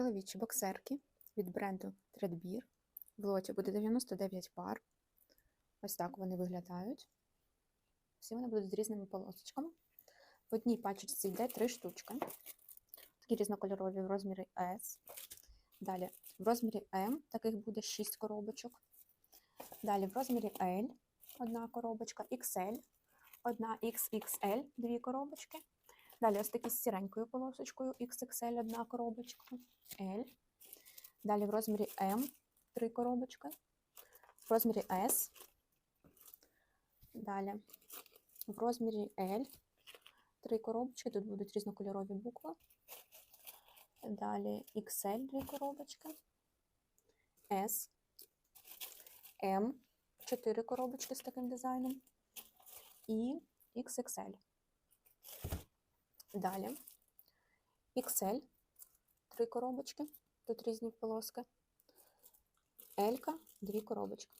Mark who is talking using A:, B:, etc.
A: чоловічі боксерки від бренду Threadbare. В лоті буде 99 пар. Ось так вони виглядають. Всі вони будуть з різними полосочками. В одній пачечці йде три штучки. Такі різнокольорові в розмірі S. Далі в розмірі М таких буде 6 коробочок. Далі в розмірі L одна коробочка, XL, одна XXL, дві коробочки. Далі ось такі з сіренькою полосочкою XXL, одна коробочка, L. Далі в розмірі М три коробочки. В розмірі S. Далі в розмірі L три коробочки. Тут будуть різнокольорові букви. Далі XL дві коробочки. S. M. Чотири коробочки з таким дизайном. І XXL. Далі XL, три коробочки, тут різні полоски. Елька, дві коробочки.